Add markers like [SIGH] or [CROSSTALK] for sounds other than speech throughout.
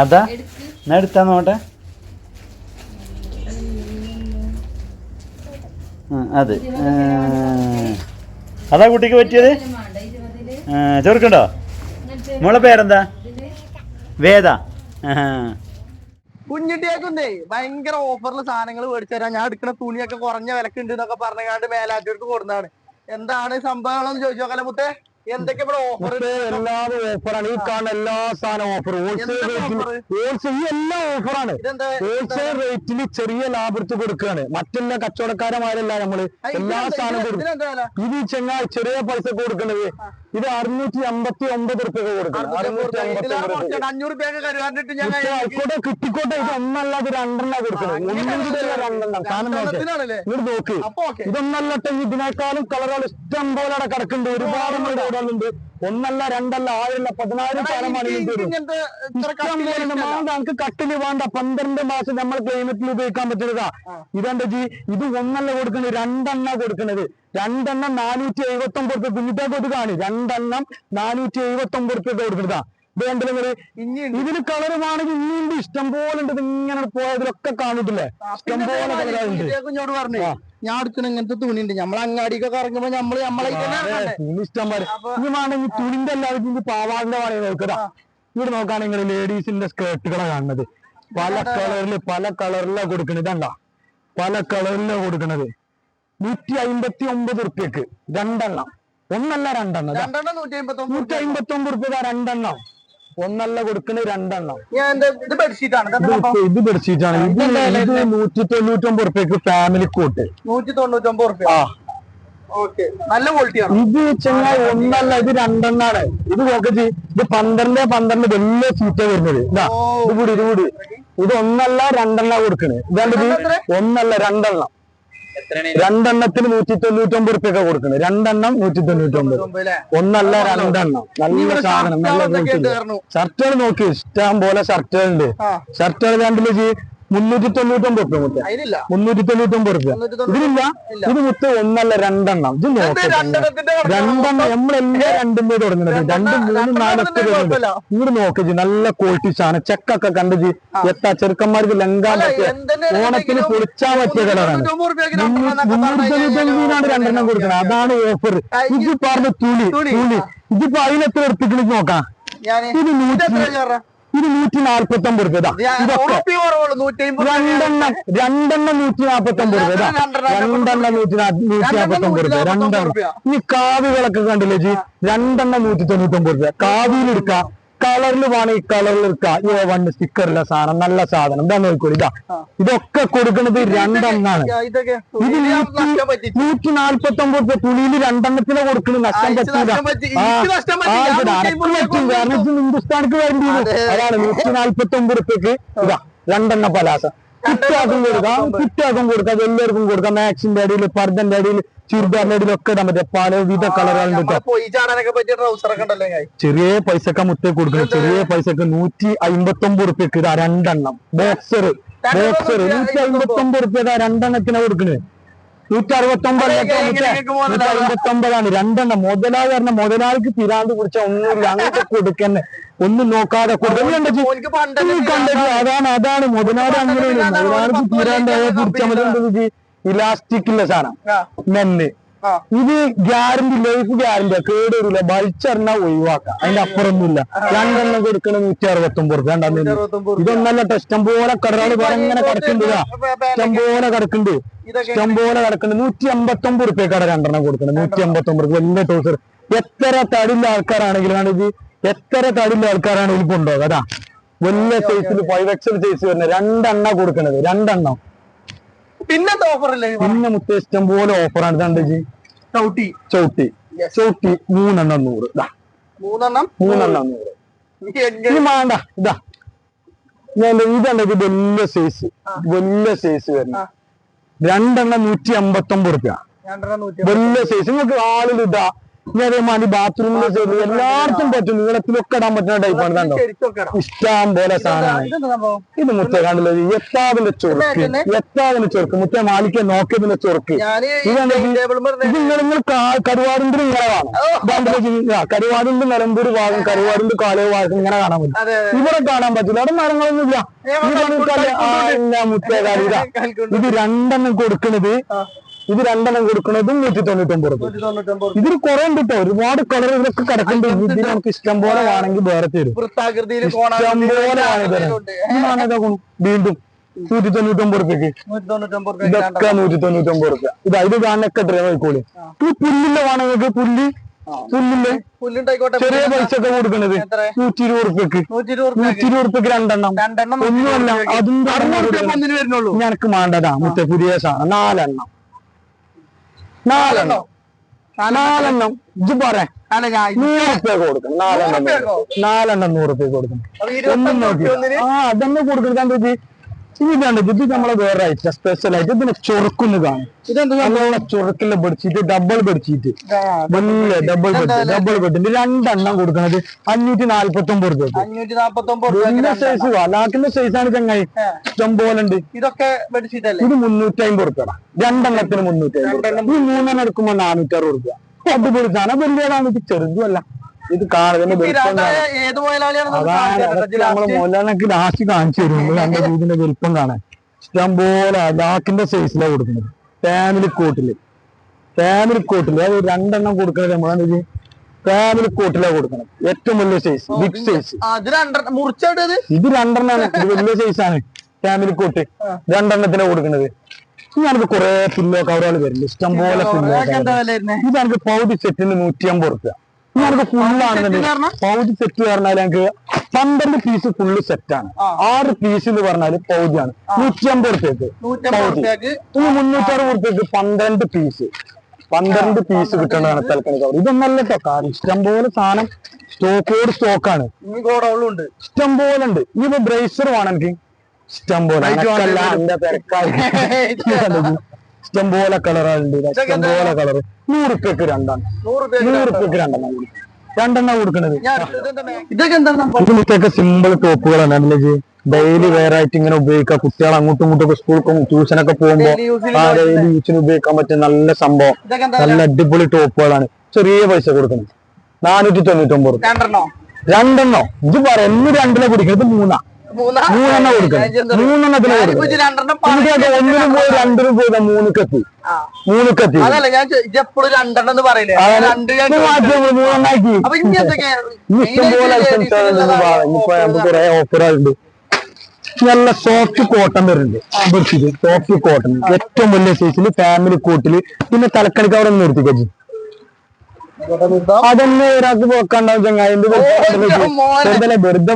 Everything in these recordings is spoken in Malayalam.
അതാ. എന്നാ എടുത്താ നോട്ടെ അത്. അതാ കുട്ടിക്ക് പറ്റിയത്? ചെറുക്കുണ്ടോ? മോളെ പേരെന്താ? വേദ. ആഹാ. കുഞ്ഞിട്ടിയേക്കുന്നേ ഭയങ്കര ഓഫറിൽ സാധനങ്ങൾ മേടിച്ചു തരാം. ഞാൻ എടുക്കുന്ന തുണിയൊക്കെ കുറഞ്ഞ വിലക്കുണ്ട് എന്നൊക്കെ പറഞ്ഞാണ്ട് മേലാറ്റൂർക്ക് കൊടുന്നതാണ്. എന്താണ് സംഭവങ്ങളെന്ന് ചോദിച്ചു നോക്കാലോ മുത്തേ? എന്തൊക്കെ ഇവിടെ ഓഫർ എല്ലാവരും ഓഫറാണ് ഈ കാണുന്ന എല്ലാ സാധനം ഓഫർ ഹോൾസെയിൽ റേറ്റിൽ ഹോൾസെയിൽ ഓഫറാണ് ഇതെന്താ? ഹോൾസെയിൽ റേറ്റിൽ ചെറിയ ലാഭത്ത് കൊടുക്കുകയാണ്. മറ്റെല്ലാ കച്ചവടക്കാരന്മാരല്ല നമ്മൾ എല്ലാ സാധനവും കൊടുക്കും. ഇത് ചെറിയ പൈസ കൊടുക്കുന്നത് ഇത് അറുന്നൂറ്റി അമ്പത്തി ഒമ്പത് റുപ്യ കൊടുക്കണം. അറുന്നൂറ്റി അമ്പത്തി ആയിക്കോട്ടെ കിട്ടിക്കോട്ടെ ഇത് ഒന്നല്ല ഇത് രണ്ടെണ്ണ കൊടുക്കണം. രണ്ടെണ്ണം. സാധനം നോക്ക് ഇങ്ങോട്ട് ഇതൊന്നല്ലട്ടെ ഇതിനേക്കാളും കളറുകൾ ഇഷ്ടം പോലെ അവിടെ കിടക്കുന്നുണ്ട്. ഒരുപാട് മോഡലുണ്ട് ഒന്നല്ല രണ്ടല്ല ആയിരല്ല പതിനായിരം ഉണ്ട്. നമുക്ക് കട്ടിൽ വേണ്ട. പന്ത്രണ്ട് മാസം നമ്മൾ ക്ലൈമറ്റിൽ ഉപയോഗിക്കാൻ പറ്റുന്നതാ. ഇതെന്താ ജി? ഇത് ഒന്നല്ല കൊടുക്കുന്നത് രണ്ടെണ്ണ കൊടുക്കുന്നത്. രണ്ടെണ്ണം നാനൂറ്റി എഴുപത്തി ഒമ്പത് റുപ്യ കുഞ്ഞിത്തെ കൊടുക്കാണ് രണ്ടെണ്ണം നാനൂറ്റി എഴുപത്തി ഒമ്പത് റുപ്യ കൊടുക്കുന്നതാ. ഇതിന് കളർ വേണമെങ്കിൽ ഇനിയുണ്ട് ഇഷ്ടം പോലെ ഉണ്ട് ഇങ്ങനെ പോയതിലൊക്കെ കാണിട്ടില്ലേ ഇഷ്ടം പോലെ കളറുണ്ട്. ഞാൻ എടുക്കണ ഇങ്ങനത്തെ തുണിയുണ്ട്. നമ്മൾ അങ്ങാടിക്കൊക്കെ ഇറങ്ങുമ്പോ നമ്മൾ നമ്മളെ തുണി ഇഷ്ടം പോലെ വേണമെങ്കിൽ തുണിന്റെ എല്ലാവർക്കും പാവാടിന്റെ നോക്കതാ ആ. ഇവിടെ നോക്കുകയാണെങ്കിൽ ലേഡീസിന്റെ സ്കേർട്ടുകളാണ് കാണുന്നത്. പല കളറിൽ പല കളറിലാണ് കൊടുക്കണത് ഇതണ്ട പല കളറിലാണ് കൊടുക്കണത്. നൂറ്റി അമ്പത്തി ഒമ്പത് റുപ്യക്ക് രണ്ടെണ്ണം. ഒന്നല്ല രണ്ടെണ്ണം നൂറ്റി അമ്പത്തി ഒമ്പത് റുപ്യ രണ്ടെണ്ണം. ഒന്നല്ല കൊടുക്കുന്നത് രണ്ടെണ്ണം. ഇത് ബെഡ്ഷീറ്റാണ് ഇത് ഇത് നൂറ്റി തൊണ്ണൂറ്റി ഒമ്പത് റുപ്യക്ക് ഫാമിലി കോട്ട് നൂറ്റി തൊണ്ണൂറ്റി ഒമ്പത് റുപ്യ നല്ല ക്വാളിറ്റി ഇത് ചെങ്ങായി ഒന്നല്ല ഇത് രണ്ടെണ്ണാണ്. ഇത് നോക്കി ഇത് പന്ത്രണ്ട് പന്ത്രണ്ട് വലിയ സീറ്റാ വരുന്നത്. ഇതാ. ഇത് കൂടി ഇത് കൂടി. ഇത് ഒന്നല്ല രണ്ടെണ്ണ കൊടുക്കണേ. ഇതാണ്ട് ഒന്നല്ല രണ്ടെണ്ണം. രണ്ടെണ്ണത്തിന് നൂറ്റി തൊണ്ണൂറ്റി ഒമ്പത് റുപ്യൊക്കെ കൊടുക്കുന്നത് രണ്ടെണ്ണം നൂറ്റി തൊണ്ണൂറ്റി ഒമ്പത് ഒന്നല്ല രണ്ടെണ്ണം. നല്ല സാധനം നല്ല ഷർട്ടുകൾ? ഷർട്ടുകൾ നോക്കി ഇഷ്ടം പോലെ ഷർട്ടുകളുണ്ട്. ഉണ്ട് ഷർട്ടുകൾ രണ്ടിൽ ജി? മുന്നൂറ്റി തൊണ്ണൂറ്റി ഒമ്പത് റുപ്യ മുത്ത മുന്നൂറ്റി തൊണ്ണൂറ്റി ഒമ്പത് റുപ്യ ഇതിലില്ല ഇത് മുത്ത് ഒന്നല്ല രണ്ടെണ്ണം. ഇത് രണ്ടെണ്ണം നമ്മളെല്ലാം രണ്ടും പേര് തുടങ്ങുന്നത് രണ്ടും മൂന്നും നാലൊക്കെ വരുന്നുണ്ട്. ഇങ്ങോട്ട് നോക്കി നല്ല ക്വാളിറ്റി സാധനം. ചെക്കൊക്കെ കണ്ടത് ജി എത്താ ചെറുക്കന്മാർക്ക് ലങ്കാൻ പറ്റിയ ഓണത്തിന് പൊളിച്ചാൻ പറ്റിയ കളറാണ്. മുന്നൂറ്റി തൊണ്ണൂറ് രണ്ടെണ്ണം കൊടുക്കുന്നത് അതാണ് ഓഫർ ഇത് പറഞ്ഞ തുണി? തുണി. ഇതിപ്പോ അതിനെത്ര എടുത്തിട്ട് നോക്കാം? ഇത് നൂറ്റി? ഇത് നൂറ്റി നാൽപ്പത്തി ഒമ്പത് രൂപ. ഇതൊക്കെ രണ്ടെണ്ണം രണ്ടെണ്ണം നൂറ്റി നാൽപ്പത്തി ഒമ്പത് രൂപ. രണ്ടെണ്ണം നൂറ്റി നൂറ്റി നാൽപ്പത്തി ഒമ്പത് രൂപ. രണ്ടെണ്ണം ഈ കാവികളൊക്കെ കണ്ടില്ലേ ജി? രണ്ടെണ്ണം നൂറ്റി തൊണ്ണൂറ്റി ഒമ്പത് രൂപ കാവിയിൽ എടുക്കാം വേണം ഈ കളറിൽ വൺ സ്റ്റിക്കറിലെ സാധനം. നല്ല സാധനം. ഇതാ നോക്കൂ ഇതാ. ഇതൊക്കെ കൊടുക്കുന്നത് രണ്ടെണ്ണാണ്. ഇത് നൂറ്റി നാല്പത്തി ഒമ്പത് രൂപ തുണിയിൽ രണ്ടെണ്ണത്തിന് കൊടുക്കുന്നത് നഷ്ടം പറ്റി. കാരണം ഹിന്ദുസ്ഥാനിക്ക് വേണ്ടി അതാണ് നൂറ്റി നാല്പത്തി ഒമ്പത് റുപ്യക്ക് ഇതാ രണ്ടെണ്ണ പലാസ. കുറ്റാക്കും കൊടുക്കാം. കുറ്റാക്കും കൊടുക്കാം. എല്ലാവർക്കും കൊടുക്കാം. മാക്സിന്റെ അടിയിൽ പർദ്ദന്റെ അടിയിൽ ചുരിദാറിന്റെ അടിയിൽ ഒക്കെ ഇടാൻ പറ്റും. പലവിധ കളറുകളുണ്ട് ചെറിയ പൈസക്ക് മുത്തേ കൊടുക്കണം. ചെറിയ പൈസക്ക് നൂറ്റി അമ്പത്തി ഒമ്പത് റുപ്യക്ക് ഇതാ രണ്ടെണ്ണം ബോക്സർ ബോക്സർ നൂറ്റി അമ്പത്തി ഒമ്പത് റുപ്യ രണ്ടെണ്ണത്തിനാ കൊടുക്കുന്നത് നൂറ്റി അറുപത്തി ഒമ്പത് അതെ, എങ്ങനെ നിങ്ങൾക്ക് മുതലാവുക? നൂറ്റി അമ്പത്തി ഒമ്പതാണ് രണ്ടെണ്ണം. മുതലാളി പറഞ്ഞ മുതലാളിക്ക് പിരാന്ത് കുടിച്ച ഒന്നുമില്ല. അങ്ങനത്തെ കൊടുക്കന്നെ. ഒന്നും നോക്കാതെ കണ്ടത് അതാണ് അതാണ്. മുതലാളി അങ്ങനെയാണ് മുതലാളിക്ക് പിരാന്തായ കുടിച്ച മതി ഇലാസ്റ്റിക് ഇല്ല സാധനം. നെല്ല്. ഇത് ഗ്യാരണ്ടി ലൈഫ് ഗ്യാരണ്ടി കേട് വരില്ല വലിച്ചെറിഞ്ഞാൽ ഒഴിവാക്കാം. അതിന്റെ അപ്പുറമൊന്നുമില്ല രണ്ടെണ്ണം കൊടുക്കണ നൂറ്റി അറുപത്തി ഒമ്പത് രണ്ടെണ്ണം അറുപത്തൊമ്പത്. ഇതൊന്നല്ല ടെസ്റ്റം ഇഷ്ടം പോലെ വേറെ ഇങ്ങനെ കിടക്കുന്നുണ്ട്. ഇഷ്ടം പോലെ കിടക്കുന്നുണ്ട് ഇഷ്ടം പോലെ കിടക്കുന്നുണ്ട്. നൂറ്റി അമ്പത്തി ഒമ്പത് റുപ്യ കട രണ്ടെണ്ണം കൊടുക്കണം നൂറ്റി അമ്പത്തി ഒമ്പത് വലിയ ടോസർ എത്ര തടിയുള്ള ആൾക്കാരാണെങ്കിലും ആണ് ഇത്. എത്ര തടിയുള്ള ആൾക്കാരാണെങ്കിലും കൊണ്ടുപോകും. അതാ. വലിയ സൈസിൽ ഫൈവ് എക്സൽ സൈസ് വരുന്നത് രണ്ടെണ്ണ കൊടുക്കണത്. രണ്ടെണ്ണം. പിന്നത്തെ ഓഫർ അല്ലേ പിന്നെ മുത്തേ ഇഷ്ടം പോലെ ഓഫറാണ് ഇതാണ്ട് ചവിട്ടി. ചവിട്ടി. ചവിട്ടി. മൂന്നെണ്ണം നൂറ്. ഇതാ. മൂന്നെണ്ണം? മൂന്നെണ്ണം നൂറ്. ഇനി വേണ്ട ഇതാ. ഞാൻ ഇതാണ് ഇത് വലിയ സൈസ് വലിയ സൈസ് വരുന്നത്. രണ്ടെണ്ണം നൂറ്റി അമ്പത്തി ഒമ്പത് റുപ്യ വലിയ സൈസ് നിങ്ങൾക്ക് ആളിൽ ഇതാ ഇനി ബാത്റൂമിൽ ബാത്റൂമിന്റെ എല്ലാവർക്കും എല്ലായിടത്തും പറ്റും. നീളത്തിലൊക്കെ ഇടാൻ പറ്റുന്ന ടൈപ്പാണ് കണ്ടോ? ഇഷ്ടം പോലെ സാധനമാണ് ഇത് മുത്ത കണ്ടല്ലോ? എത്താതിന്റെ ചൊറുക്ക്. എത്താതിന്റെ ചൊറുക്ക്. മുത്ത മാലിക്ക നോക്കിയതിന്റെ ചൊറുക്ക്. ഇത് നിങ്ങൾ നിങ്ങൾ കരുവാടിന്റെ ഇങ്ങനെ കാണാം കരുവാടിന്റെ നിലമ്പൂർ ഭാഗം കരുവാടിന്റെ കാലോ ഭാഗം ഇങ്ങനെ കാണാൻ പറ്റും. ഇവിടെ കാണാൻ പറ്റില്ല. അവിടെ മരങ്ങളൊന്നുമില്ല മുത്തേ കാലിത ഇത്. രണ്ടെണ്ണം കൊടുക്കണത് ഇത് രണ്ടെണ്ണം കൊടുക്കണത് നൂറ്റി തൊണ്ണൂറ്റൊമ്പത് ഒമ്പത് ഇതിൽ കുറെ ഉണ്ട് കേട്ടോ ഒരുപാട് കളർ ഇതിലൊക്കെ കിടക്കുന്നുണ്ട്. ഇതിന് നമുക്ക് ഇഷ്ടം പോലെ വേണമെങ്കിൽ വേറെ തരും. ഇഷ്ടം പോലെ ആണ് വീണ്ടും നൂറ്റി തൊണ്ണൂറ്റൊമ്പത് റുപ്യക്ക്. നൂറ്റി രൂപ ഇതൊക്കെ നൂറ്റി തൊണ്ണൂറ്റൊമ്പത് റുപ്യ. ഇത് അതിൽ കാണൊക്കെ എത്രയാ ആയിക്കോളി ഈ പുല്ലില്ല വേണമെങ്കിൽ പുല്ല്. പുല്ലില്ലേ ചെറിയ പൈസ ഒക്കെ കൊടുക്കണത്? നൂറ്റി ഇരുപത് റുപ്യക്ക്. നൂറ്റി ഇരുപത് റുപ്യക്ക് രണ്ടെണ്ണം. ഒന്നുമല്ല അതും ഞനക്ക് വേണ്ടതാ മറ്റേ പുതിയ സാധനം. നാലെണ്ണം. നാലെണ്ണം. നാലെണ്ണം. ഇത് പറയാം നൂറ് റുപ്യ കൊടുക്കണം. നാലെണ്ണം നൂറ് നാലെണ്ണം നൂറ് റുപ്യ കൊടുക്കണം. ഒന്നും നോക്കി ആ അതന്നെ കൊടുക്കണം എന്താ ഇതാണ് ഇത് നമ്മളെ വേറെ ഐറ്റം സ്പെഷ്യൽ ആയിട്ട് ഇതിനെ ചൊറുക്കുന്നു കാണും ഇതെന്താ ബെഡ്ഷീറ്റ് ഡബിൾ ബെഡ്ഷീറ്റ് വലിയ ഡബിൾ ബെഡ് ഡബിൾ ബെഡിന്റെ രണ്ടെണ്ണം കൊടുക്കുന്നത് അഞ്ഞൂറ്റി നാല്പത്തി ഒമ്പത് രൂപ ഒമ്പത് രൂപ സൈസ് ആണ് സൈസാണ് ചങ്ങായി ഇഷ്ടംപോലുണ്ട് പോലെ ഇതൊക്കെ ഇത് മുന്നൂറ്റി അമ്പത് റുപ്യ രണ്ടെണ്ണത്തിന് മുന്നൂറ്റി അമ്പത് ഈ മൂന്നെണ്ണം എടുക്കുമ്പോ നാനൂറ്റി അറുപത് റുപ്യ അടിപൊളി സാധനം. വലിയതാണ് ഇത് ചെറുതുമല്ല. ഇത് തരാം. നമ്മൾ മോലാനൊക്കെ ലാസ്റ്റ് കാണിച്ചു തരും. നമ്മൾ ഇതിന്റെ [LAUGHS] വലുപ്പം കാണാൻ. ഇഷ്ടം പോലെ ലാക്കിന്റെ സൈസിലാണ് കൊടുക്കുന്നത്. ഫാമിലി കോട്ടിൽ ഫാമിലി കോട്ടിൽ അത് രണ്ടെണ്ണം കൊടുക്കുന്നത് നമ്മളാണ് ഫാമിലി കോട്ടിലാണ് കൊടുക്കണം ഏറ്റവും വലിയ സൈസ് ബിഗ് സൈസ് ഇത് രണ്ടെണ്ണാണ്. ഇത് വലിയ സൈസാണ് ഫാമിലി കോട്ട് രണ്ടെണ്ണത്തിനാണ് കൊടുക്കുന്നത്. ഞാനത് കൊറേ പില്ലോ കവറുകൾ വരുന്നുണ്ട് ഇഷ്ടം പോലെ പില്ലോ എന്താ വില വരുന്നേ ഇത് എനിക്ക് പൗതി സെറ്റിന് നൂറ്റി അമ്പത് റുപ്യ. ഞാനത് ഫുള്ളാണെന്നുണ്ടെങ്കിൽ പൗതി സെറ്റ് പറഞ്ഞാൽ ഞങ്ങൾക്ക് പന്ത്രണ്ട് പീസ് ഫുള്ള് സെറ്റാണ് ആറ് പീസ് എന്ന് പറഞ്ഞാൽ പൗതിയാണ് നൂറ്റി അമ്പത് റുപ്യക്ക് റുപ്യക്ക് ഈ മുന്നൂറ്ററുപത് റുപ്യക്ക് പന്ത്രണ്ട് പീസ് പന്ത്രണ്ട് പീസ് കിട്ടേണ്ടതാണ് തൽക്കണ കവർ ഇതൊന്നല്ല കാര്യം ഇഷ്ടം പോലെ സാധനം സ്റ്റോക്കോട് സ്റ്റോക്കാണ് ഇനി ഇഷ്ടം പോലെ ഉണ്ട്. ഇനിയിപ്പോ ബ്രേസർ വേണം എനിക്ക്. ഇഷ്ടം പോലെ [LAUGHS] [LAUGHS] എന്റെ തിരക്കായി ഇഷ്ടം പോലെ കളറുകളുണ്ട് ഇഷ്ടം പോലെ കളർ നൂറ് റുപ്യക്ക് രണ്ടെണ്ണം. രണ്ടെണ്ണം കൊടുക്കും. രണ്ടെണ്ണം കൊടുക്കണത് ഇതൊക്കെ എന്താ സംഭവം? ഇത് മിക്കൊക്കെ സിമ്പിൾ ടോപ്പുകളാണ് അല്ലേ ഡെയിലി വെയർ ആയിട്ട് ഇങ്ങനെ ഉപയോഗിക്കാം കുട്ടികൾ അങ്ങോട്ടും ഇങ്ങോട്ടും ഒക്കെ സ്കൂൾക്കും ട്യൂഷനൊക്കെ പോകുമ്പോ ആ ഡെയിലി യൂസിന് ഉപയോഗിക്കാൻ പറ്റിയ നല്ല സംഭവം. നല്ല അടിപൊളി ടോപ്പുകളാണ് ചെറിയ പൈസ കൊടുക്കുന്നത് നാനൂറ്റി തൊണ്ണൂറ്റി ഒമ്പത് രണ്ടെണ്ണോ? രണ്ടെണ്ണോ? ഇത് പറയുന്നു രണ്ടിനെ കുടിക്കണം മൂന്നാ മൂന്നാ. മൂന്നെണ്ണം കൊടുക്കണം. മൂന്നെണ്ണത്തിന് കൊടുക്കണം. ഒന്നിനും പോയി രണ്ടിനും പോയി മൂന്നുക്കെത്തി. മൂന്നുക്കെത്തി അതല്ല ഞാൻ എപ്പോഴും രണ്ടെണ്ണം എന്ന് പറയില്ലേ? മൂന്നെണ്ണാക്കി. ഇഷ്ടംപോലെ ഐറ്റംസ് കുറെ ഓഫറുകളുണ്ട് നല്ല സോഫ്റ്റ് കോട്ടൺ വരുന്നുണ്ട്. സോഫ്റ്റ് കോട്ടൺ ഏറ്റവും വലിയ സൈസിൽ ഫാമിലി കോട്ടിൽ പിന്നെ തലക്കണിക്ക് അവിടെ നിർത്തിക്കച്ചി അതൊന്നും ഒരാൾക്ക് പോക്കാണ്ടാവും ചങ്ങായിന്റെ വെറുതെ.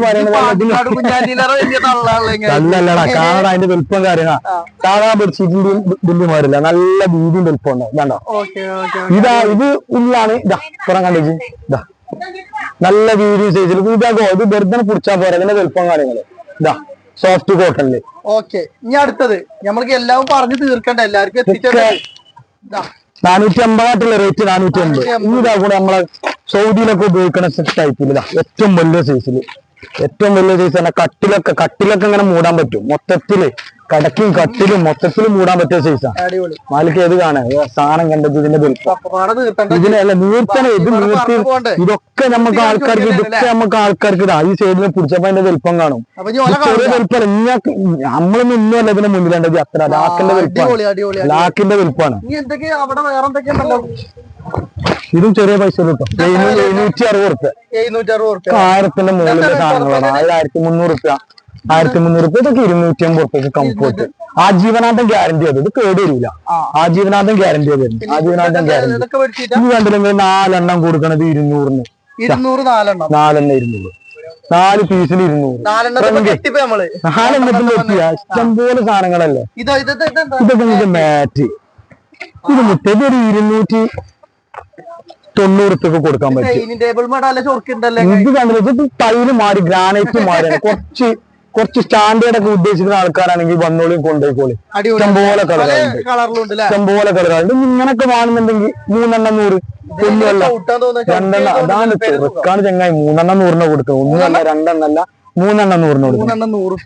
നല്ലല്ലടാ കാണാൻ അതിന്റെ വലുപ്പം കാര്യങ്ങളാ കാടാ ബെഡ്ഷീറ്റിന്റെയും വലിയ മാറില്ല നല്ല വീതിയും വലുപ്പം ഉണ്ടാവും കണ്ടോ? ഇതാ ഇത് ഉള്ളാണ്. ഇതാ പുറം കണ്ടിച്ച് ഇതാ? നല്ല വീതി സൈസിൽ ഇതാകോ ഇത് വെറുതെ പിടിച്ചാ പോരാ. ഇതിന്റെ വലുപ്പം കാര്യങ്ങൾ. ഇതാ സോഫ്റ്റ് കോട്ടണിൽ ഓക്കെ ഇനി അടുത്തത്. നമ്മൾക്ക് എല്ലാം പറഞ്ഞു തീർക്കണ്ട? എല്ലാവർക്കും എത്തിച്ചേ നാനൂറ്റി അമ്പതായിട്ടുള്ള റേറ്റ് നാനൂറ്റി അമ്പത് ഇതാ കൂടെ നമ്മളെ സൗദിയിലൊക്കെ ഉപയോഗിക്കുന്ന ടൈപ്പിൽ ഇതാ. ഏറ്റവും വലിയ സൈസിൽ ഏറ്റവും വലിയ സൈസ് തന്നെ കട്ടിലൊക്കെ കട്ടിലൊക്കെ ഇങ്ങനെ മൂടാൻ പറ്റും. മൊത്തത്തിൽ കടക്കും കട്ടിലും മൊത്തത്തിലും മൂടാൻ പറ്റിയ സൈസാണ് മാലിക്ക് ഏത് കാണാൻ സാധനം കണ്ടത് ഇതിന്റെ ഇതിനല്ല നീർത്തനെ ഇത് നീർത്തി? ഇതൊക്കെ നമുക്ക് ആൾക്കാർക്ക് ഇതൊക്കെ നമുക്ക് ആൾക്കാർക്ക് ഇതാ. ഈ സൈഡിൽ പിടിച്ചപ്പോ അതിന്റെ വലുപ്പം കാണും. ചെറിയ വലുപ്പം ഇങ്ങനെ നമ്മളൊന്നും ഇന്നും അല്ല ഇതിന്റെ മുന്നിലുണ്ടത് അത്ര. ലാക്കിന്റെ വലിപ്പം ലാക്കിന്റെ എന്തൊക്കെയുണ്ടല്ലോ ഇതും ചെറിയ പൈസ കിട്ടും എഴുന്നൂറ്റി അറുപത് റുപ്യ എഴുന്നൂറ്റി അറുപത് റുപ്യ ആയിരത്തിന്റെ മുകളിലെ സാധനങ്ങളാണ്. ആയിരത്തി മുന്നൂറ് റുപ്യ ആയിരത്തി മുന്നൂറ് റുപ്യ ഇതൊക്കെ ഇരുന്നൂറ്റി അമ്പത്. റുപ്യക്ക് കംഫോർട്ട് ആജീവനാന്തം ഗ്യാരണ്ടി അത്. ഇത് കേട് വരില്ല ആജീവനാന്തം ഗ്യാരണ്ടി വരുന്നു ആജീവനാന്തം ഗ്യാരണ്ടി ഇത് കണ്ടില്ലെങ്കിൽ നാലെണ്ണം കൊടുക്കണത് ഇരുന്നൂറിന്. ഇരുന്നൂറ് നാലെണ്ണം. നാലെണ്ണം ഇരുന്നൂറ്. നാല് പീസിന് ഇരുന്നൂറ്. നാലെണ്ണത്തിന് എത്തിയ ഇഷ്ടംപോലെ സാധനങ്ങളല്ലേ? ഇതൊക്കെ നിങ്ങൾക്ക് മാറ്റ് ഇത് മുട്ടത് ഒരു ഇരുന്നൂറ്റി തൊണ്ണൂറ് റുപ്യക്ക് കൊടുക്കാൻ പറ്റും. ഇത് കണ്ടില്ല ഇത് ടൈൽ മാറി ഗ്രാനൈറ്റ് മാറിയാണ് കുറച്ച് കുറച്ച് സ്റ്റാൻഡേർഡ് ഒക്കെ ഉദ്ദേശിക്കുന്ന ആൾക്കാരാണെങ്കിൽ വന്നോളിയും കൊണ്ടുപോയിക്കോളി ചെമ്പോല കളറുണ്ട് ചെമ്പോല കളറുണ്ട് ഇങ്ങനൊക്കെ വാങ്ങുന്നുണ്ടെങ്കിൽ മൂന്നെണ്ണം നൂറ് ഒന്നുമല്ല രണ്ടെണ്ണം. അതാണ് ചെറുക്കാണ് ചങ്ങായി. മൂന്നെണ്ണം നൂറിന് കൊടുക്കുന്നത് ഒന്നുമല്ല രണ്ടെണ്ണല്ല മൂന്നെണ്ണം നൂറിന് കൊടുക്കും നൂറ്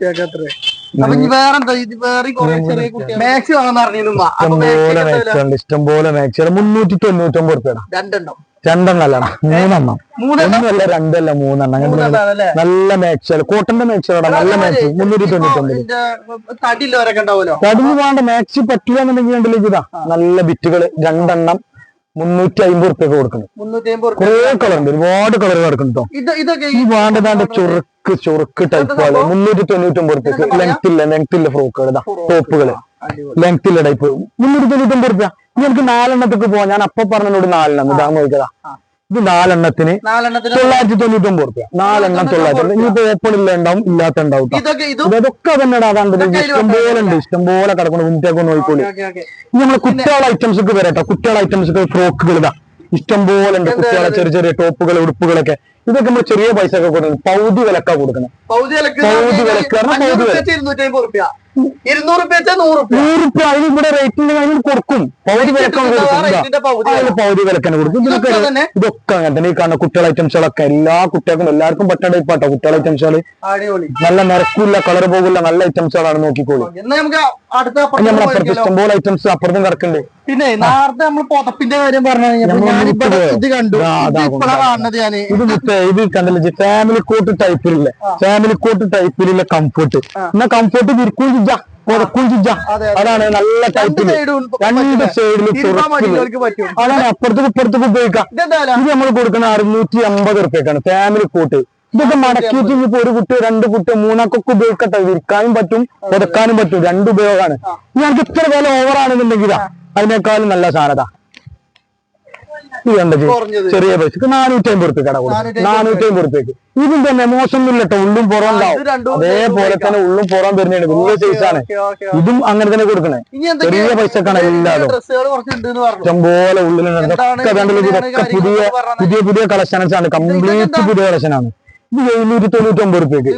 ഇഷ്ടംപോലെ മാക്സ് ഉണ്ട് ഇഷ്ടംപോലെ മാക്സ് മുന്നൂറ്റി തൊണ്ണൂറ്റൊമ്പത് റുപ്യടാ രണ്ടെണ്ണം. രണ്ടെണ്ണം അല്ലടാ മൂന്നെണ്ണം. രണ്ടല്ല മൂന്നെണ്ണം. നല്ല മാക്സ് കോട്ടന്റെ മാക്സ് നല്ല മാക്സ് മുന്നൂറ്റി ഉണ്ടാവുമല്ലോ? കടുങ്ങ് വേണ്ട മാക്സി പറ്റില്ല എന്നുണ്ടെങ്കിൽ കണ്ടില്ലേ ഇതാ. നല്ല ബിറ്റുകൾ രണ്ടെണ്ണം മുന്നൂറ്റി അമ്പത് റുപ്യൊക്കെ കൊടുക്കുന്നു. കുറേ കളർ ഉണ്ട്. ഒരുപാട് കളർ കിടക്കുന്നു ഈ വേണ്ടതാണ്ട് ചുറുക്ക് ചുറുക്ക് ടൈപ്പുകൾ മുന്നൂറ്റി തൊണ്ണൂറ്റൊമ്പത് റുപ്യക്ക് ലെങ്ത് ഇല്ല ലെങ്ത് ഇല്ല ഫ്രോക്കുകൾ ടോപ്പുകൾ ലെങ്ത് ഇല്ല ടൈപ്പ് മുന്നൂറ്റി തൊണ്ണൂറ്റൊമ്പത് റുപ്യ ഇനി എനിക്ക് നാലെണ്ണത്തേക്ക് പോവാം. ഞാൻ അപ്പൊ പറഞ്ഞോട് നാലെണ്ണം. ഇതാ നോക്കിയതാ ഇത് നാലെണ്ണത്തിന് തൊള്ളായിരത്തി തൊള്ളായിരത്തി തൊണ്ണൂറ്റൊമ്പത് റുപ്യ നാലെണ്ണം തൊള്ളായിരത്തി ഇനിയിപ്പോ ഓപ്പൺ ഇല്ല ഉണ്ടാവും ഇല്ലാത്ത ഉണ്ടാവും ഇതൊക്കെ ഇതും ഇതൊക്കെ തന്നെ അതിൽ ഇഷ്ടംപോലെ ഉണ്ട്. ഇഷ്ടംപോലെ കിടക്കണം മുന്നേക്ക് നോക്കിക്കോളി. ഇനി നമ്മൾ കുട്ടികളെ ഐറ്റംസ് ഒക്കെ വരട്ടെ കുട്ടികളെ ഐറ്റംസ് ഒക്കെ ഫ്രോക്കുകൾ ഇതാ. ഇഷ്ടംപോലെ ഉണ്ട്. കുട്ടികളെ ചെറിയ ചെറിയ ടോപ്പുകൾ ഉടുപ്പുകളൊക്കെ. ഇതൊക്കെ നമ്മൾ ചെറിയ പൈസ ഒക്കെ കൊടുക്കണം. പൗതി വിലക്കാ കൊടുക്കണം പൗതി വിലക്ക് പൗതി വിലക്ക് പൗതി ഇരുന്നൂറ് രൂപ നൂറ് അതിന് ഇവിടെ അതിന് കൊടുക്കും. പൗതി വിലക്കാണ് കൊടുക്കും. പൗതി വിലക്കാണ് കൊടുക്കും. ഇതൊക്കെ തന്നെ. ഇതൊക്കെ അങ്ങനെ തന്നെ. ഈ കാണുന്ന കുട്ടികൾ ഐറ്റംസുകളൊക്കെ എല്ലാ കുട്ടികൾക്കും എല്ലാവർക്കും പറ്റേണ്ട ഇപ്പാട്ടോ. കുട്ടികൾ ഐറ്റംസുകൾ നല്ല നിരക്കില്ല കളർ പോകില്ല നല്ല ഐറ്റംസുകളാണ് നോക്കിക്കോളൂ. എന്നാ നമുക്ക് അടുത്ത ഇഷ്ടംപോലെ ഐറ്റംസ് അപ്പുറത്തും കിടക്കുന്നുണ്ട്. പിന്നെ നേരത്തെ നമ്മൾ പുതപ്പിന്റെ കാര്യം പറഞ്ഞു കണ്ടു. ഇത് കാണുന്നത് ഇത് മുത്തേ ഇത് കണ്ടില്ലേ? ഫാമിലി കോട്ട് ടൈപ്പിലുള്ള ഫാമിലി കോട്ട് ടൈപ്പിലുള്ള കംഫർട്ട് എന്നാ കംഫർട്ട് തിരിക്കും ചിജ പുറക്കും ചിജ അതാണ് നല്ല ടൈപ്പിൽ രണ്ട് സൈഡിലും അതാണ് അപ്പുറത്തേക്ക് ഇപ്പുറത്തേക്ക് ഉപയോഗിക്കാം ഇത് നമ്മൾ കൊടുക്കുന്ന അറുന്നൂറ്റി അമ്പത് റുപ്യക്കാണ് ഫാമിലി കോട്ട് ഇതൊക്കെ മടക്കിയിട്ട് ഇനിയിപ്പോ ഒരു കുട്ടി രണ്ട് കുട്ടി മൂന്നാക്കൊക്കെ ഉപയോഗിക്കട്ടെ. വിൽക്കാനും പറ്റും ഒതുക്കാനും പറ്റും. രണ്ട് ഉപയോഗമാണ്. ഞങ്ങൾക്ക് ഇത്ര വില ഓവറാണെന്നുണ്ടെങ്കിലാ അതിനേക്കാളും നല്ല സാധനതാ? ചെറിയ പൈസക്ക് നാനൂറ്റി അമ്പത് റുപ്യ കട കൊടുക്കും നാനൂറ്റി അമ്പത് റുപ്യക്ക് ഇതും തന്നെ മോശമൊന്നുമില്ല കേട്ടോ. ഉള്ളും പുറം ഉണ്ടാവും. അതേപോലെ തന്നെ ഉള്ളും പുറം വരുന്നതാണ്. വലിയ സൈസാണ് ഇതും അങ്ങനെ തന്നെ കൊടുക്കണേ. ചെറിയ പൈസക്കാണ് എല്ലാതും. ഇഷ്ടംപോലെ ഉള്ളിലുണ്ട്. ഇതൊക്കെ പുതിയ പുതിയ പുതിയ കളക്ഷൻസ് ആണ് കംപ്ലീറ്റ് പുതിയ കളക്ഷൻ ആണ് എഴുന്നൂറ്റി തൊണ്ണൂറ്റി ഒമ്പത് റുപ്യക്ക്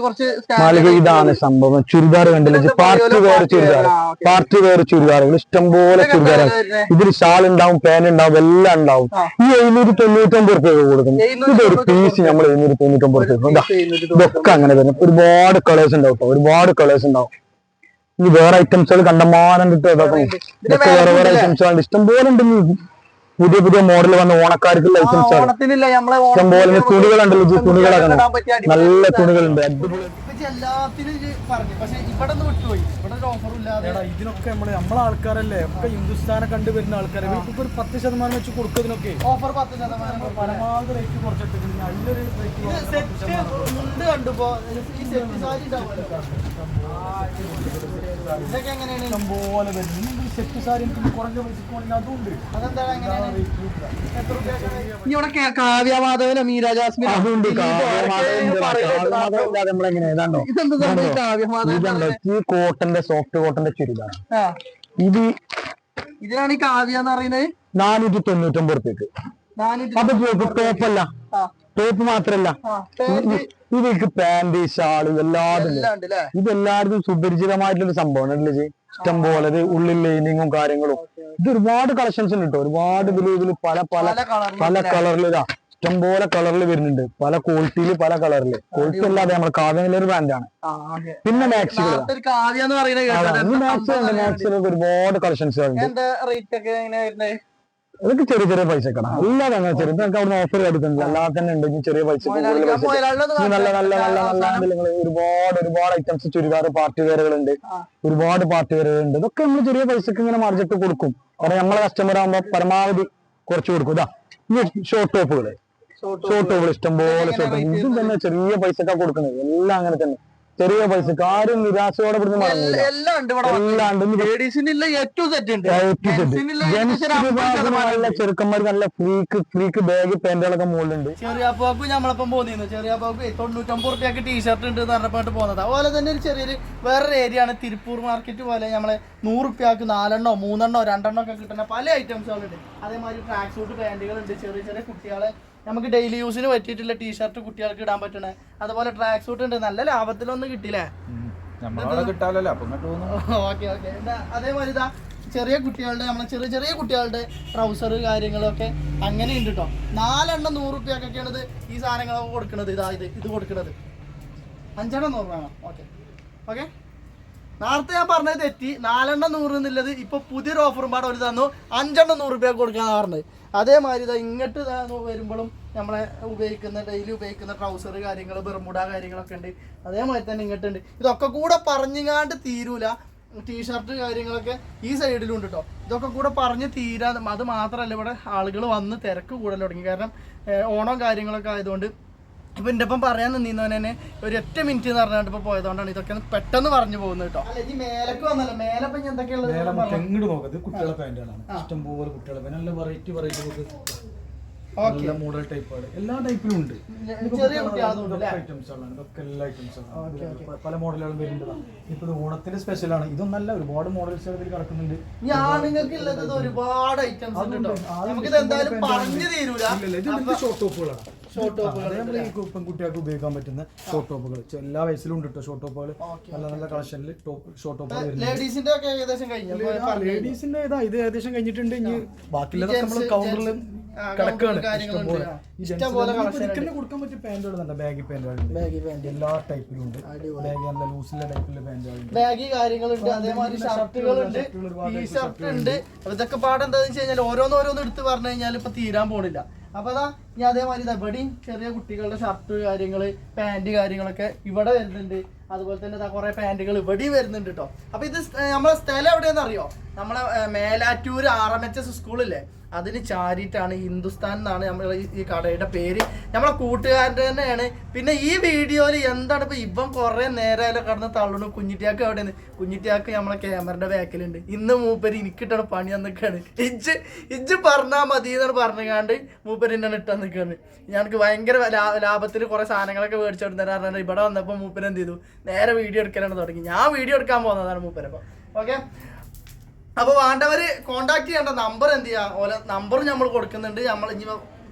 മാളിക ഇതാണ് സംഭവം. ചുരിദാർ കണ്ടില്ല? പാർട്ടി വേറെ ചുരിദാർ. പാർട്ടി വേറെ ചുരിദാറുകൾ. ഇഷ്ടംപോലെ ചുരിദാർ ഇതിൽ ഷാൾ ഉണ്ടാവും പാൻ ഉണ്ടാവും എല്ലാം ഉണ്ടാവും. ഈ എഴുന്നൂറ്റി തൊണ്ണൂറ്റി ഒമ്പത് റുപ്യ കൊടുക്കും ഇതൊരു പീസ് നമ്മൾ എഴുന്നൂറ്റി തൊണ്ണൂറ്റി ഒമ്പത് റുപ്യ ഇതാ. ഇതൊക്കെ അങ്ങനെ തന്നെ ഒരുപാട് കളേഴ്സ് ഉണ്ടാവും ഒരുപാട് കളേഴ്സ് ഉണ്ടാവും. ഇനി വേറെ ഐറ്റംസുകൾ കണ്ടമാനം കിട്ടും. ഇതൊക്കെ വേറെ വേറെ ഐറ്റംസ് ആണ് ഇഷ്ടംപോലെ ഉണ്ട് ഇനി പുതിയ പുതിയ മോഡൽ വന്ന ഓണക്കാർക്ക് ലൈസൻസ് ആണ്. തുണികളുണ്ടല്ലോ ഈ തുണികളൊക്കെ. നല്ല തുണികളുണ്ട് അടിപൊളി. എല്ലാത്തിനും ഇജ്ജ് പറഞ്ഞു പക്ഷെ ഇവിടെ നിന്ന് വിട്ടുപോയി. ഇവിടെ ഒരു ഓഫറും ഇല്ലാതെ. എടാ ഇതിനൊക്കെ നമ്മൾ നമ്മളെ ആൾക്കാരല്ലേ ഒക്കെ ഹിന്ദുസ്ഥാനെ കണ്ടുവരുന്ന ആൾക്കാരെ. ഇപ്പൊ ഒരു പത്ത് ശതമാനം വെച്ച് കൊടുക്കുന്നതിനൊക്കെ ഓഫർ പത്ത് ശതമാനം കുറവാണ്. പരമാവധി റേറ്റ് കുറച്ചിട്ട് അതിലൊരു റേറ്റ് ഇത് സെറ്റ് മുണ്ട് കണ്ടുപോ ഈ സെറ്റ് സാരി ഉണ്ടാവുമല്ലോ. ഇതൊക്കെ എങ്ങനെയാണ്? പോലെ വരുന്നു സെറ്റ് സാരി എനിക്ക് കുറഞ്ഞ പൈസക്ക് വേണമെങ്കിൽ അതുണ്ട് അതെന്താ എങ്ങനെയാണ് എത്ര രൂപയ്ക്കാണ്? ഇനി ഇവിടെ കാവ്യമാധവനോ മീര ജാസ്മിൻ അതുണ്ട് ഇതെന്താ സംഭവം കാവ്യമാധവൻ ഈ കോട്ടന്റെ സോഫ്റ്റ് കോട്ടന്റെ ചുരിദാർ ആ. ഇത് ഇതിനാണ് ഈ കാവ്യ എന്ന് പറയുന്നത്? നാനൂറ്റി തൊണ്ണൂറ്റൊമ്പത് റുപ്യക്ക് അത് ടോപ്പല്ല. ആ. ടോപ്പ് മാത്രല്ല. ആ പാന്റ് ഇതിക്ക് പാന്റ് ഷാൾ എല്ലാതും ഉണ്ട്. എല്ലാം ഉണ്ട് അല്ലേ ഇത് എല്ലാവർക്കും സുപരിചിതമായിട്ടുള്ള സംഭവമാണ് അല്ലേ ജി ഇഷ്ടം പോലെ ഉള്ളിൽ ലൈനിങ്ങും കാര്യങ്ങളും. ഇത് ഒരുപാട് കളക്ഷൻസ് ഉണ്ട് കേട്ടോ ഒരുപാട് ഇതിൽ ഇതിൽ പല പല പല കളറിലും പല കളറിൽ ഇതാ. ഇഷ്ടംപോലെ കളറിൽ വരുന്നുണ്ട്. പല ക്വാളിറ്റിയിൽ പല കളറിൽ ക്വാളിറ്റി അല്ലാതെ നമ്മുടെ കാവ്യനിലെ ഒരു ബ്രാൻഡാണ് പിന്നെ മാക്സികൾ നാളത്തെ ഒരു കാവ്യ എന്ന് പറയുന്നത് കേട്ടത് മാക്സ് ഉണ്ട് മാക്സിലൊക്കെ ഒരുപാട് കളക്ഷൻസ് ഉണ്ട് അതൊക്കെ ചെറിയ ചെറിയ പൈസ അല്ലാതെ അങ്ങനെ ചെറിയ നമുക്ക് അവിടെ ഓഫർ എടുക്കുന്നില്ല. അല്ലാതെ തന്നെ ഉണ്ട് ഇനി ചെറിയ പൈസ ഇനി നല്ല നല്ല നല്ല നല്ല നിങ്ങൾ ഒരുപാട് ഒരുപാട് ഐറ്റംസ് ചുരിദാർ പാർട്ടി വേരുകളുണ്ട് ഉണ്ട് ഒരുപാട് പാർട്ടി വേരുകളുണ്ട് ഉണ്ട് ഇതൊക്കെ നമ്മൾ ചെറിയ പൈസക്ക് ഇങ്ങനെ മറിച്ചിട്ട് കൊടുക്കും. കാരണം നമ്മളെ കസ്റ്റമർ ആകുമ്പോ പരമാവധി കുറച്ച് കൊടുക്കും. ഇതാ ഈ ഷോർട്ട് ടോപ്പുകൾ ഷോർട്ട് ടോപ്പുകൾ ഇഷ്ടംപോലെ ഷോർട്ട് ഇതും തന്നെ ചെറിയ പൈസക്കാ കൊടുക്കുന്നത്. എല്ലാം അങ്ങനെ തന്നെ. ചെറിയ പൈസ ആരും നിരാശയോടെ ഇവിടുന്ന് മടങ്ങില്ല എല്ലാം ഉണ്ട് നല്ല ചെറുക്കന്മാർക്ക് നല്ല ഫ്രീക്ക് ഫ്രീക്ക് ബാഗ് പാന്റുകളൊക്കെ മുകളിലുണ്ട്. ചെറിയ പോക്ക് നമ്മളപ്പം പോന്നിരുന്നു. ചെറിയ പോക്ക് തൊണ്ണൂറ്റമ്പത് റുപ്യക്ക് ടീഷർട്ട് ഉണ്ട് എന്ന് പോകുന്നത് അതുപോലെ തന്നെ ഒരു ചെറിയൊരു വേറൊരു ഏരിയ ആണ് തിരുപ്പൂർ മാർക്കറ്റ് പോലെ നമ്മളെ നൂറ് റുപ്യക്ക് നാലെണ്ണോ മൂന്നെണ്ണോ രണ്ടെണ്ണോ ഒക്കെ കിട്ടുന്ന പല ഐറ്റംസുകളുണ്ട് അതേമാതിരി ട്രാക്ക് സൂട്ട് പാന്റുകളുണ്ട് ചെറിയ ചെറിയ കുട്ടികളെ നമുക്ക് ഡെയിലി യൂസിന് പറ്റിയിട്ടുള്ള ടീഷർട്ട് കുട്ടികൾക്ക് ഇടാൻ പറ്റണേ. അതുപോലെ ട്രാക്ക് സൂട്ട് ഉണ്ട്. നല്ല ലാഭത്തിലൊന്നും കിട്ടില്ലേ ഓക്കെ ഓക്കെ. അതേമാതിരി ഇതാ ചെറിയ കുട്ടികളുടെ നമ്മളെ ചെറിയ ചെറിയ കുട്ടികളുടെ ട്രൗസർ കാര്യങ്ങളൊക്കെ അങ്ങനെ ഉണ്ട് കേട്ടോ നാലെണ്ണം നൂറ് റുപ്യൊക്കെയാണ് ഇത് ഈ സാധനങ്ങളൊക്കെ കൊടുക്കുന്നത് ഇതാ ഇത് ഇത് കൊടുക്കുന്നത് അഞ്ചെണ്ണം നൂറ് വേണം. ഓക്കെ. ഓക്കെ? നേരത്തെ ഞാൻ പറഞ്ഞത് തെറ്റി. നാലെണ്ണം നൂറ് എന്നുള്ളത് ഇപ്പൊ പുതിയൊരു ഓഫറും പാടെ ഒരു തന്നു. അഞ്ചെണ്ണം നൂറ് രൂപ കൊടുക്കാന്ന് പറഞ്ഞത്. അതേമാതിരി ഇതാ ഇങ്ങോട്ട് വരുമ്പോഴും നമ്മളെ ഉപയോഗിക്കുന്ന ഡെയിലി ഉപയോഗിക്കുന്ന ട്രൗസർ കാര്യങ്ങൾ ബെർമുട കാര്യങ്ങളൊക്കെ ഉണ്ട്. അതേമാതിരി തന്നെ ഇങ്ങോട്ടുണ്ട് ഇതൊക്കെ കൂടെ പറഞ്ഞിങ്ങാണ്ട് തീരൂല. ടീഷർട്ട് കാര്യങ്ങളൊക്കെ ഈ സൈഡിലും ഉണ്ട് കേട്ടോ ഇതൊക്കെ കൂടെ പറഞ്ഞ് തീരാ അത് മാത്രമല്ല ഇവിടെ ആളുകൾ വന്ന് തിരക്ക് കൂടുതൽ തുടങ്ങി. കാരണം ഓണം കാര്യങ്ങളൊക്കെ ആയതുകൊണ്ട് ഇപ്പൊ എന്റെ ഒപ്പം പറയാൻ നിന്നവനെ തന്നെ ഒരു ഒറ്റ മിനിറ്റ് എന്ന് പറഞ്ഞിട്ട് ഇപ്പൊ പോയതുകൊണ്ടാണ് ഇതൊക്കെ ഒന്ന് പെട്ടെന്ന് പറഞ്ഞു പോകുന്നത് കേട്ടോ. മേലേക്ക് വന്നല്ലോ. മേലെ നോക്കത് കുട്ടികളെ പാന്റുകളാണ് ഇഷ്ടംപോലെ കുട്ടികളെ പാന്റ് നല്ല വെറൈറ്റി വെറൈറ്റി നല്ല മോഡൽ ടൈപ്പുകൾ എല്ലാ ടൈപ്പിലും ഉണ്ട്. ചെറിയ കുട്ടികളതുകൊണ്ട് അല്ലേ ഐറ്റംസ് ആണ്. ഇതൊക്കെ എല്ലാ പല മോഡലുകളും വരുന്നതാണ് ഇപ്പൊ ഇത് ഓണത്തിന്റെ സ്പെഷ്യൽ ആണ്. ഇതൊന്നല്ല ഒരുപാട് മോഡൽസ് ഇതിൽ കിടക്കുന്നുണ്ട്. ഒരുപാട് ഐറ്റംസ് ഷോർട്ട് ടോപ്പുകളാണ് ഷോർട്ട് ടോപ്പുകൾ ഈ പെൺകുട്ടികൾക്ക് ഉപയോഗിക്കാൻ പറ്റുന്ന ഷോർട്ട് ടോപ്പുകൾ എല്ലാ വയസ്സിലും ഉണ്ട് കേട്ടോ ഷോർട്ട് ടോപ്പുകൾ നല്ല നല്ല കളക്ഷനിൽ ടോപ്പ് ഷോർട്ട് ടോപ്പുകൾ ലേഡീസിന്റെ ഏകദേശം കഴിഞ്ഞു. ലേഡീസിന്റെ ഇതാ ഇത് ഏകദേശം കഴിഞ്ഞിട്ടുണ്ട്. ഇനി ബാക്കിയുള്ളതൊക്കെ നമ്മൾ കൗണ്ടറിൽ കൊടുക്കാൻ പറ്റിയ പാന്റുകളുണ്ട് ബാഗി പാന്റുകളുണ്ട് ബാഗി പാന്റ് എല്ലാ ടൈപ്പിലും ഉണ്ട്. ബാഗി നല്ല ലൂസിലെ ടൈപ്പിലെ പാന്റുകളുണ്ട് ബാഗി കാര്യങ്ങളുണ്ട്. അതേമാതിരി ഷർട്ടുകളുണ്ട് ടീഷർട്ട് ഉണ്ട്. ഇതൊക്കെ പാടം എന്താന്ന് വെച്ച് കഴിഞ്ഞാൽ ഓരോന്ന് ഓരോന്ന് എടുത്ത് പറഞ്ഞു കഴിഞ്ഞാൽ ഇപ്പൊ തീരാൻ പോണില്ല. അപ്പൊ അതാ ഞാൻ അതേമാതിരി ഇവിടെയും ചെറിയ കുട്ടികളുടെ ഷർട്ട് കാര്യങ്ങൾ പാന്റ് കാര്യങ്ങളൊക്കെ ഇവിടെ വരുന്നുണ്ട്. അതുപോലെ തന്നെ കുറേ കുറെ ഇവിടെ വരുന്നുണ്ട് കേട്ടോ അപ്പൊ ഇത് നമ്മളെ സ്ഥലം എവിടെയാന്ന് അറിയോ? നമ്മളെ Melattur R M H S സ്കൂളില്ലേ? അതിന് ചാരിയിട്ടാണ് ഹിന്ദുസ്ഥാൻ എന്നാണ് നമ്മൾ ഈ- കടയുടെ പേര്. നമ്മളെ കൂട്ടുകാരന്റെ തന്നെയാണ്. പിന്നെ ഈ വീഡിയോയിൽ എന്താണ് ഇപ്പൊ ഇപ്പം കുറെ നേരം കടന്ന് തള്ളണു കുഞ്ഞിറ്റിയാക്ക് എവിടെയാണ്? കുഞ്ഞിറ്റിയാക്ക് നമ്മളെ ക്യാമറയുടെ ബാക്കിലുണ്ട്. ഇന്ന് മൂപ്പര് എനിക്കിട്ടാണ് പണി നിൽക്കാണ് ഇജ്ജ് ഇജ്ജ് പറഞ്ഞാൽ മതി എന്നാണ് പറഞ്ഞുകാണ്ട് മൂപ്പര് എന്നെ ഇട്ടാൻ നിൽക്കുകയാണ് ഞങ്ങൾക്ക് ഭയങ്കര ലാഭത്തിൽ കുറെ സാധനങ്ങളൊക്കെ മേടിച്ചോണ്ട് തരാറുണ്ട് ഇവിടെ വന്നപ്പോൾ മൂപ്പര് എന്ത് ചെയ്തു? നേരെ വീഡിയോ എടുക്കാനാണ് തുടങ്ങി. ഞാൻ വീഡിയോ എടുക്കാൻ പോകുന്നതാണ് മൂപ്പരപ്പം ഓക്കെ അപ്പോൾ വേണ്ടവര് കോണ്ടാക്ട് ചെയ്യേണ്ട. നമ്പർ എന്ത് ചെയ്യാ? ഓരോ നമ്പർ നമ്മൾ കൊടുക്കുന്നുണ്ട്. നമ്മൾ ഇനി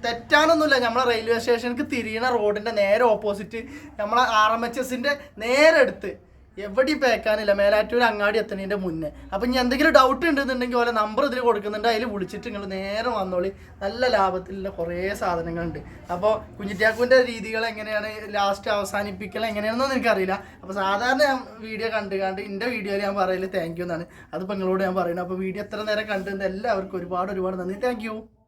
തെറ്റാനൊന്നുമില്ല നമ്മളെ റെയിൽവേ സ്റ്റേഷനിലേക്ക് തിരിയണ റോഡിന്റെ നേരെ ഓപ്പോസിറ്റ് നമ്മളെ ആർ എം എച്ച് എസിന്റെ നേരെ അടുത്ത്. എവിടെ പേക്കാനില്ല. മേലാറ്റൂർ അങ്ങാടി എത്തുന്നതിന്റെ മുന്നേ. അപ്പം ഇനി എന്തെങ്കിലും ഡൗട്ട് ഉണ്ടെന്നുണ്ടെങ്കിൽ ഓരോ നമ്പർ ഇതിൽ കൊടുക്കുന്നുണ്ട്. അതിൽ വിളിച്ചിട്ട് നിങ്ങൾ നേരെ വന്നോളി. നല്ല ലാഭത്തിലുള്ള കുറേ സാധനങ്ങളുണ്ട്. അപ്പോൾ കുഞ്ഞിറ്റാക്കുവിന്റെ രീതികൾ എങ്ങനെയാണ്? ലാസ്റ്റ് അവസാനിപ്പിക്കൽ എങ്ങനെയാണെന്നൊന്നും എനിക്കറിയില്ല അപ്പോൾ സാധാരണ ഞാൻ വീഡിയോ കണ്ട് കണ്ട് എന്റെ വീഡിയോയിൽ ഞാൻ പറയൽ താങ്ക് യു എന്നാണ്. അതിപ്പോൾ നിങ്ങളോട് ഞാൻ പറയുന്നത് അപ്പോൾ വീഡിയോ എത്ര നേരം കണ്ടിട്ടുണ്ട് എല്ലാവർക്കും ഒരുപാട് ഒരുപാട് നന്ദി. താങ്ക്